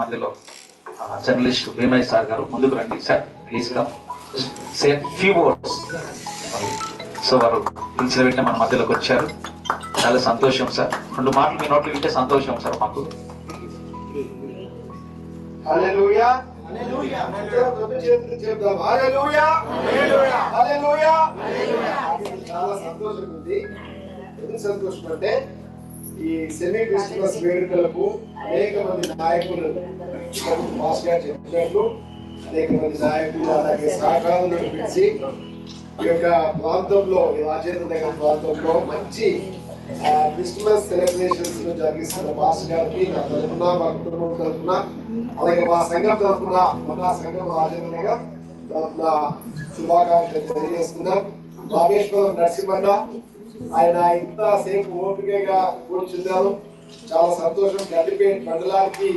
మధ్యలో journalist Bheemaiah sir గారు ముందుకు రండి. సార్ ప్లీజ్గా సే ఫ్యూ వర్డ్స్ సో వారు పిలిచిన వెంటనే మన మధ్యలోకి వచ్చారు. చాలా సంతోషం సార్. రెండు మాటలు మీ నోట్లు వింటే సంతోషం సార్ మాకు. హల్లెలూయా. రెండు చేతులు చెప్దాం హల్లెలూయా. హల్లెలూయా. చాలా సంతోషం ఉంది. ఎందుకు సంతోషం అంటే ఈ సెమీ క్రిస్మస్ వేడుకలకు అనేక మంది నాయకులు మాస్ గారు చెప్పినట్లు అనేక మంది నాయకులు అలాగే సహకారులను పిలిచి ఈ యొక్క ప్రాంతంలో రాజేంద్ర నగర్ ప్రాంతంలో మంచి క్రిస్మస్ సెలబ్రేషన్స్ జరిగిస్తున్న మాస్ గారికి నా తరఫున మా కుటుంబం తరఫున అలాగే మా సంఘం తరఫున మన సంఘం రాజేంద్ర నగర్ తరఫున శుభాకాంక్షలు తెలియజేస్తున్నాం. రామేశ్వరం నరసింహన్న ఆయన ఇంత సేపు ఓపికగా కూర్చున్నారు చాలా సంతోషం గడ్డిపేట మండలానికి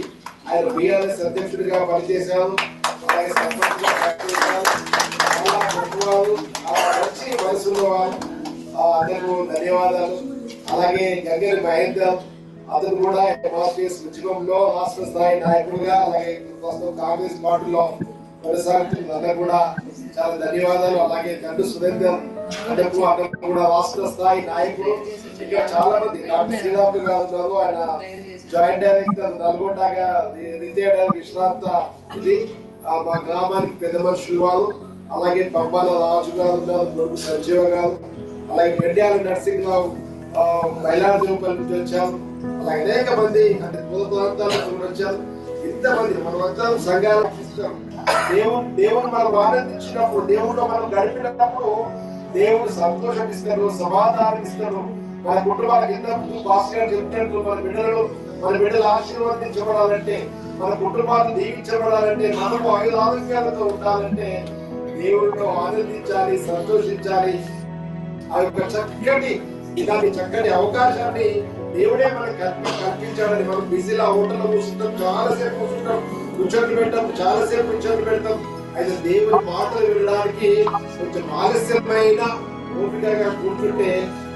ఆయన బీఆర్ఎస్ అధ్యక్షుడిగా పనిచేశారు. అలాగే సర్పంచ్గా పనిచేశారు చాలా గొప్పవారు మంచి మనసున్న వారు ఆ, ధన్యవాదాలు. అలాగే గంగరి మహేందర్ అతను కూడా ఎంఆర్పిఎస్ ఉద్యమంలో రాష్ట్ర స్థాయి నాయకుడుగా అలాగే ప్రస్తుతం కాంగ్రెస్ పార్టీలో కొనసాగుతున్న కూడా చాలా ధన్యవాదాలు. అలాగే గండు సురేందర్ అతను అతను కూడా రాష్ట్ర స్థాయి నాయకులు ఇంకా చాలా మంది డాక్టర్ శ్రీరాములు గారు ఉన్నారు ఆయన జాయింట్ డైరెక్టర్ నల్గొండగా రిటైర్డ్ విశ్రాంత ఇది. మా గ్రామానికి పెద్ద మనుషులు వారు అలాగే పంబాల రాజు గారు ఉన్నారు కొడుకు సంజీవ గారు. అలాగే గడ్యాల నరసింహరావు ఆ, మైలారదేవపల్లి నుంచి వచ్చారు. అలాగే అనేక మంది అంటే దూర ప్రాంతాల నుంచి వచ్చారు. ఇంతమంది మనమంతా సంఘాలు ఇస్తాం దేవుడు దేవుడు మనం ఆనందించినప్పుడు దేవుడు మనం గడిపినప్పుడు దేవుడు సంతోషం ఇస్తారు సమాధానం ఇస్తారు మన కుటుంబాలకు ఇంతకు భాస్కర్ చెప్తున్నట్టు మన బిడ్డలు మన బిడ్డలు ఆశీర్వదించబడాలంటే మన కుటుంబాన్ని దీవించబడాలంటే మనకు ఐదు ఆరోగ్యాలతో ఉండాలంటే దేవుడితో ఆనందించాలి సంతోషించాలి. ఆ యొక్క చక్కటి ఇలాంటి చక్కటి అవకాశాన్ని దేవుడే మనకు కల్పించాడని మనం బిజీలో హోటల్లో కూర్చుంటాం చాలాసేపు కూర్చుంటాం. కూర్చొని పెడతాం చాలాసేపు కూర్చొని పెడతాం అయితే దేవుని మాటలు వినడానికి కొంచెం ఆలస్యమైన ఓపికగా కూర్చుంటే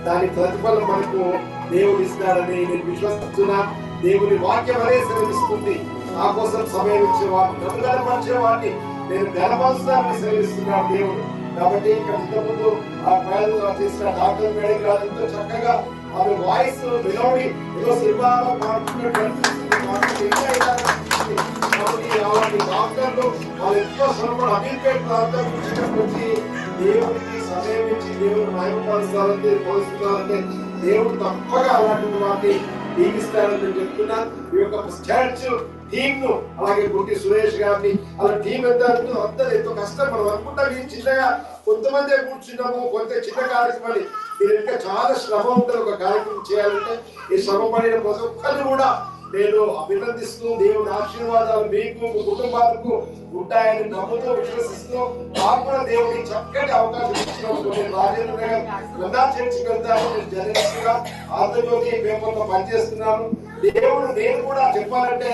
దాని ప్రతిఫలం మనకు దేవుడు ఇస్తాడని నేను విశ్వసిస్తున్నా. దేవుని వాక్యం అనే శ్రమిస్తుంది నా కోసం సమయం ఇచ్చేవాడిని నన్ను గనపరిచేవాడిని నేను గనపరుస్తానని శ్రమిస్తున్నాను దేవుడు. కాబట్టి ఇక్కడ ఇంతకుముందు ఆ పేరు చేసిన డాక్టర్ మేడం గారు ఎంతో చక్కగా ఆమె వాయిస్ వినోడి ఏదో సినిమాలో మాట్లాడుతున్నట్టు అలాంటి డాక్టర్లు వాళ్ళు ఎంతో శ్రమపడి అమీర్పేట నుంచి దేవుడికి సమయం ఇచ్చి దేవుడు మహిమపరుస్తారంటే పోలుస్తున్నారంటే దేవుడు తప్పగా అలాంటి వాటిని దీవిస్తారని చెప్తున్నా ఈ యొక్క స్టాచ్యూ టీమ్ను అలాగే గుంటి సురేష్ గారిని అలా టీం ఎంత అంతా అంత ఎంతో కష్టం. మనం అనుకుంటాం ఈ చిన్నగా కొంతమంది కూర్చున్నాము కొంత చిన్న కార్యక్రమాన్ని. దీని చాలా శ్రమ ఉంటుంది ఒక కార్యక్రమం చేయాలంటే. ఈ శ్రమ పడిన ప్రతి ఒక్కరిని కూడా నేను అభినందిస్తూ దేవుని ఆశీర్వాదాలు మీకు కుటుంబాలకు ఉంటాయని నమ్ముతూ విశ్వసిస్తూ మాకు కూడా దేవుడి చక్కటి అవకాశం ఇచ్చినప్పుడు నేను రాజేంద్ర నగర్ గంగా చర్చికి వెళ్తాను నేను జర్నలిస్ట్గా ఆంధ్రజ్యోతి పేపర్లో పనిచేస్తున్నాను దేవుడు నేను కూడా చెప్పాలంటే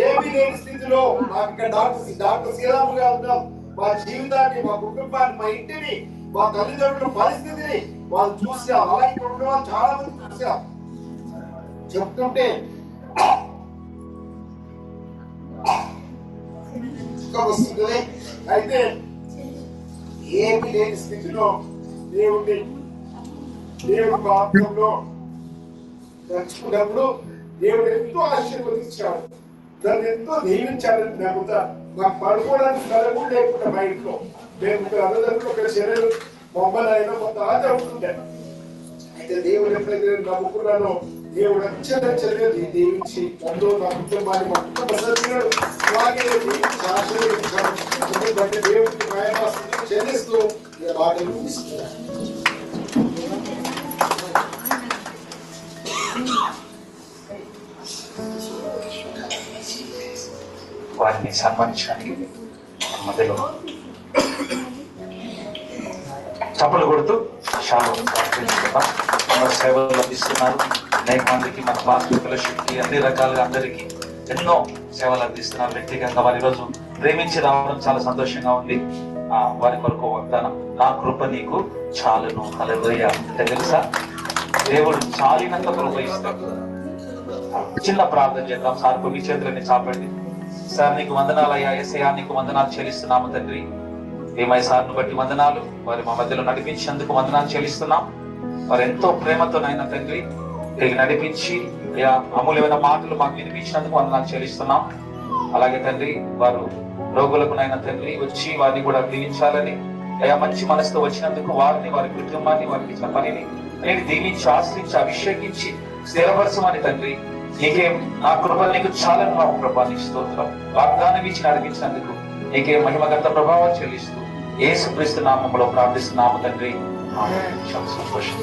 ఏమి లేని స్థితిలో నాకు ఇక్కడ డాక్టర్ డాక్టర్ శ్రీరామ్ గారు ఉన్నారు. మా జీవితాన్ని మా కుటుంబాన్ని మా ఇంటిని మా తల్లిదండ్రుల పరిస్థితిని వాళ్ళు చూసా అలాగే చాలా మంది చూసా చెప్తుంటే వస్తుంది. అయితే ఏమి లేని స్థితిలో దేవుడి దేవుడి మార్గంలో నడుచుకున్నప్పుడు దేవుడు ఎంతో ఆశీర్వదించాడు. దాన్ని ఎంతో దీవించాలని నమ్ముతా నాకు పడుకోవడానికి కలగ లేకుండా మా ఇంట్లో. మేము ఇక్కడ అందరికీ ఒక చర్యలు బొమ్మలు అయినా కొంత ఆట ఉంటుండే అయితే దేవుడు ఎప్పుడైతే నమ్ముకున్నానో దేవుడు అత్యంతగా దీవించి అందులో నా కుటుంబాన్ని మా కుటుంబ సభ్యులు అలాగే దీవించి ఎందుకంటే దేవుడికి మహిమాస్తులు చెల్లిస్తూ ఈ మాటలు ముగిస్తున్నాను వారిని సన్మానించడానికి మన మధ్యలో చప్పలు కొడుతూ షాలో మన సేవలు లభిస్తున్నారు అనేక మందికి మన భాస్కర్ ఫెలోషిప్కి అన్ని రకాలుగా అందరికీ ఎన్నో సేవలు అందిస్తున్నారు. వ్యక్తిగతంగా వారి రోజు ప్రేమించి రావడం చాలా సంతోషంగా ఉంది. ఆ, వారి కొరకు వాగ్దానం నా కృప నీకు చాలును. హల్లెలూయా. అంటే తెలుసా? దేవుడు చాలినంత కృప ఇస్తాడు. చిన్న ప్రార్థన చేద్దాం. సార్ కొన్ని చేతులని చాపండి. సార్ నీకు వందనాలు అయ్యా ఎస్ఐయా నీకు వందనాలు చెల్లిస్తున్నాము తండ్రి. ఏమై సార్ను బట్టి వందనాలు. వారి మా మధ్యలో నడిపించేందుకు వందనాలు చెల్లిస్తున్నాం. మరి ఎంతో ప్రేమతో నాయన తండ్రి తిరిగి నడిపించి అమూల్యమైన మాటలు మాకు వినిపించినందుకు వందనాలు చెల్లిస్తున్నాం. అలాగే తండ్రి వారు రోగులకు నాయన తండ్రి వచ్చి వారిని కూడా దీవించాలని అయ్యా మంచి మనసుతో వచ్చినందుకు వారిని వారి కుటుంబాన్ని వారికి ఇచ్చిన పనిని నేను దీవించి ఆశ్రయించి అభిషేకించి స్థిరపరచమని తండ్రి నీకే నా కృప నీకు చాలా ప్రభా నీ స్తోత్రం. వాగ్దానం ఇచ్చి నడిపించినందుకు నీకే మహిమగత ప్రభావం చెల్లిస్తూ యేసుక్రీస్తు నామంలో ప్రార్థిస్తున్నాము తండ్రి. ఆమేన్. చాలా సంతోషం